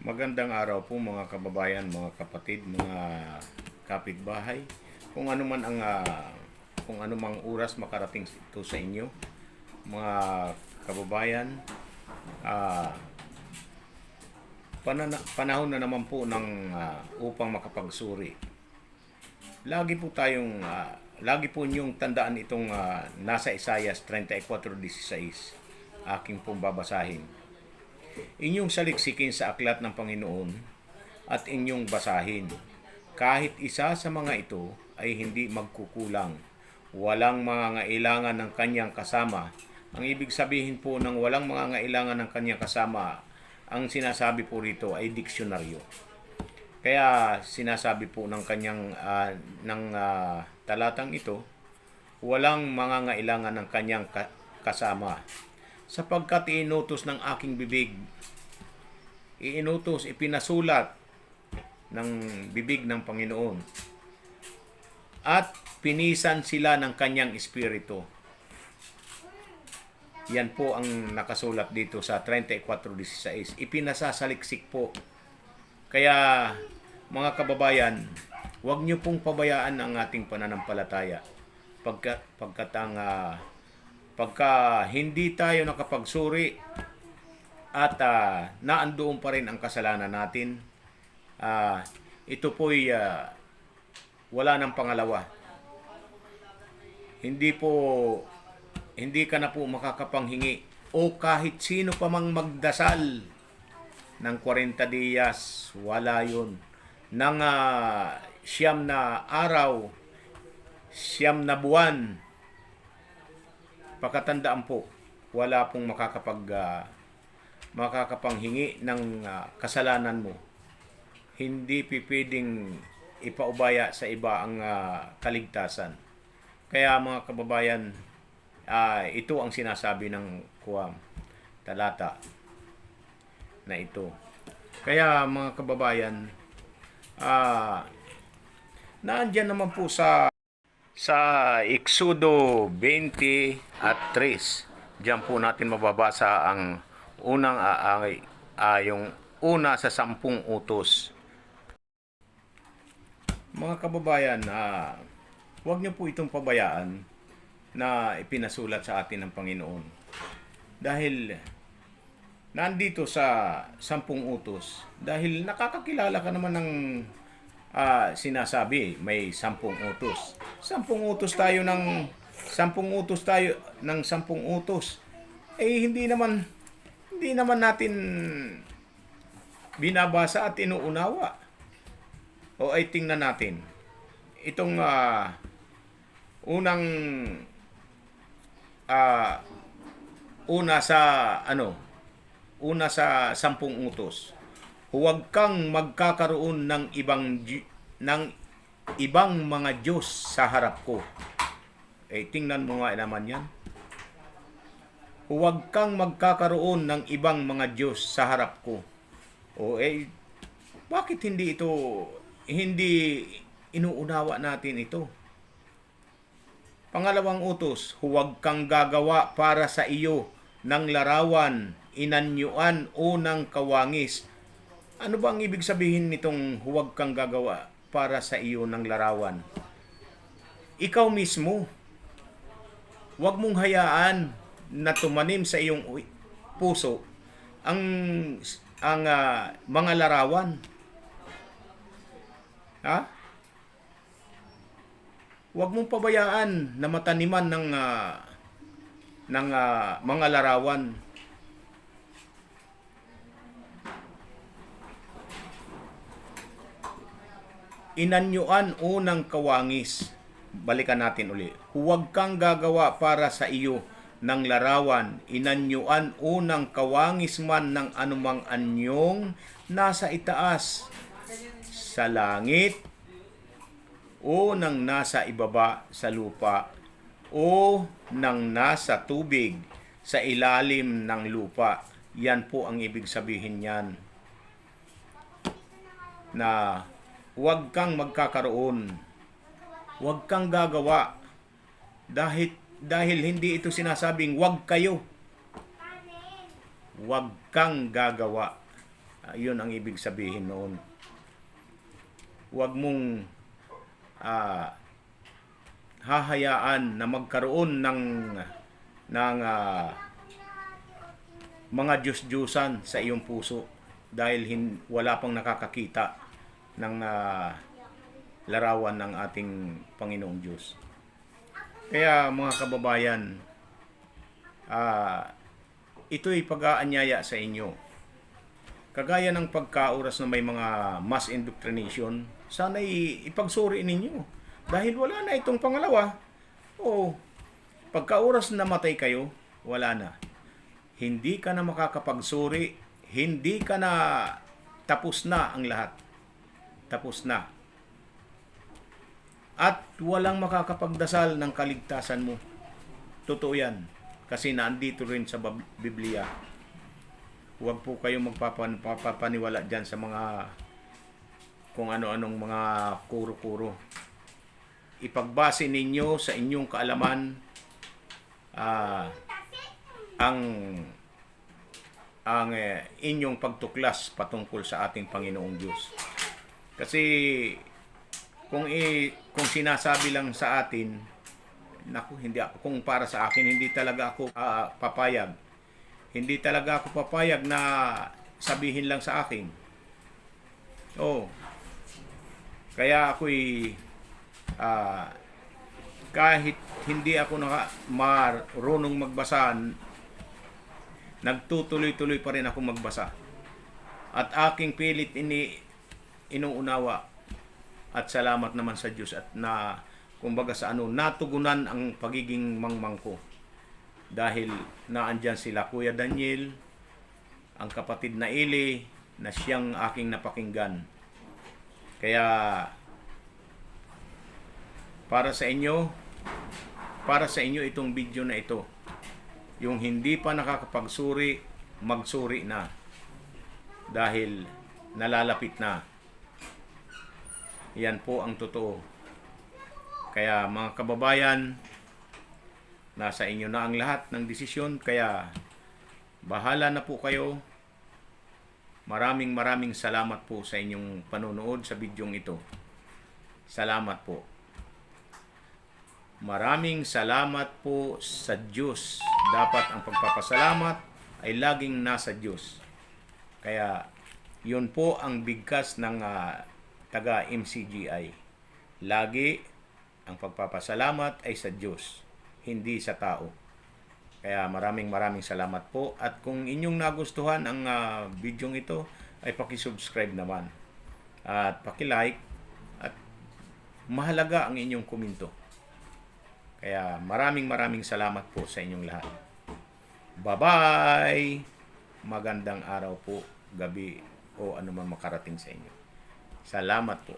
Magandang araw po mga kababayan, mga kapatid, mga kapitbahay. Kung ano man ang ah, kung ano mang oras makarating ito sa inyo, mga kababayan, ah panana- panahon na naman po ng ah, upang makapagsuri. Lagi po tayong ah, lagi po niyong tandaan itong ah, nasa Isaiah 34:16. Aking pong babasahin inyong saliksikin sa aklat ng Panginoon at inyong basahin. Kahit isa sa mga ito ay hindi magkukulang. Walang mga ngailangan ng kanyang kasama. Ang ibig sabihin po ng walang mga ngailangan ng kanyang kasama, ang sinasabi po rito ay diksyonaryo. Kaya sinasabi po ng kanyang ah, ng ah, talatang ito, walang mga ngailangan ng kanyang ka- kasama sapagkat iinutos ng aking bibig, iinutos, ipinasulat ng bibig ng Panginoon. At pinisan sila ng kanyang espiritu. Yan po ang nakasulat dito sa 34.16. Ipinasasaliksik po. Kaya mga kababayan, huwag niyo pong pabayaan ang ating pananampalataya. Pagka, pagkat ang ah, pagka hindi tayo nakapagsuri at uh, naandoon pa rin ang kasalanan natin, ah, ito po'y ah, wala ng pangalawa. Hindi po, hindi ka na po makakapanghingi o kahit sino pa mang magdasal ng 40 diyas, wala yun. Nang ah, siyam na araw, siyam na buwan, Pakatandaan po, wala pong makakapag ah, makakapanghingi ng ah, kasalanan mo. Hindi pipwedeng ipaubaya sa iba ang ah, kaligtasan. Kaya mga kababayan, ah, ito ang sinasabi ng kuwam talata na ito. Kaya mga kababayan, ah, naandyan naman po sa sa Exodo 20 at 3. Diyan po natin mababasa ang unang aangay, ah, yung una sa sampung utos. Mga kababayan, ah, huwag niyo po itong pabayaan na ipinasulat sa atin ng Panginoon. Dahil nandito sa sampung utos, dahil nakakakilala ka naman ng ah, sinasabi, may sampung utos. Sampung utos tayo ng sampung utos tayo ng sampung utos. Eh hindi naman hindi naman natin binabasa at inuunawa. O ay tingnan natin. Itong ah, unang ah, una sa ano una sa sampung utos huwag kang magkakaroon ng ibang ng ibang mga Diyos sa harap ko. Eh, tingnan mo nga naman yan. Huwag kang magkakaroon ng ibang mga Diyos sa harap ko. O eh, bakit hindi ito, hindi inuunawa natin ito? Pangalawang utos, huwag kang gagawa para sa iyo ng larawan, inanyuan o ng kawangis ano ba ang ibig sabihin nitong huwag kang gagawa para sa iyo ng larawan? Ikaw mismo, huwag mong hayaan na tumanim sa iyong puso ang ang ah, mga larawan. Ha? Huwag mong pabayaan na mataniman ng ah, ng ah, mga larawan. Inanyuan unang kawangis. Balikan natin uli. Huwag kang gagawa para sa iyo ng larawan, inanyuan unang kawangis man ng anumang anyong nasa itaas, sa langit, o nang nasa ibaba sa lupa, o nang nasa tubig, sa ilalim ng lupa. Yan po ang ibig sabihin niyan na huwag kang magkakaroon. Huwag kang gagawa. Dahil, dahil hindi ito sinasabing huwag kayo. Huwag kang gagawa. Ah, yun ang ibig sabihin noon. Huwag mong ah, hahayaan na magkaroon ng ng ah, mga Diyos-Diyosan sa iyong puso dahil hin, wala pang nakakakita ng ah, larawan ng ating Panginoong Diyos. Kaya mga kababayan, ah, ito'y pag-aanyaya sa inyo. Kagaya ng pagkauras na may mga mass indoctrination, sana'y ipagsuri ninyo. Dahil wala na itong pangalawa. O, pagkauras na matay kayo, wala na. Hindi ka na makakapagsuri, hindi ka na tapos na ang lahat. Tapos na. At walang makakapagdasal ng kaligtasan mo. Totoo yan. Kasi nandito rin sa Biblia. Huwag po kayong magpapan- magpapaniwala dyan sa mga kung ano-anong mga kuro-kuro. Ipagbase ninyo sa inyong kaalaman ah, ang ang eh, inyong pagtuklas patungkol sa ating Panginoong Diyos. Kasi kung i, kung sinasabi lang sa atin, naku, hindi ako kung para sa akin hindi talaga ako ah, papayag. Hindi talaga ako papayag na sabihin lang sa akin. Oh. Kaya ako'y ah, kahit hindi ako naka, marunong magbasa, nagtutuloy-tuloy pa rin ako magbasa. At aking pilit ini inuunawa. At salamat naman sa Diyos at na kumbaga sa ano natugunan ang pagiging mangmang ko dahil naandyan sila Kuya Daniel ang kapatid na Ili na siyang aking napakinggan. Kaya para sa inyo para sa inyo itong video na ito yung hindi pa nakakapagsuri magsuri na. Dahil nalalapit na yan po ang totoo. Kaya mga kababayan, nasa inyo na ang lahat ng desisyon. Kaya bahala na po kayo. Maraming maraming salamat po sa inyong panonood sa bidyong ito. Salamat po. Maraming salamat po sa Diyos. Dapat ang pagpapasalamat ay laging nasa Diyos. Kaya yun po ang bigkas ng ah, taga MCGI. Lagi ang pagpapasalamat ay sa Diyos, hindi sa tao. Kaya maraming maraming salamat po at kung inyong nagustuhan ang ah, bidyong ito ay paki-subscribe naman at paki-like at mahalaga ang inyong komento. Kaya maraming maraming salamat po sa inyong lahat. Bye-bye! Magandang araw po, gabi o ano man makarating sa inyo. Salamat po.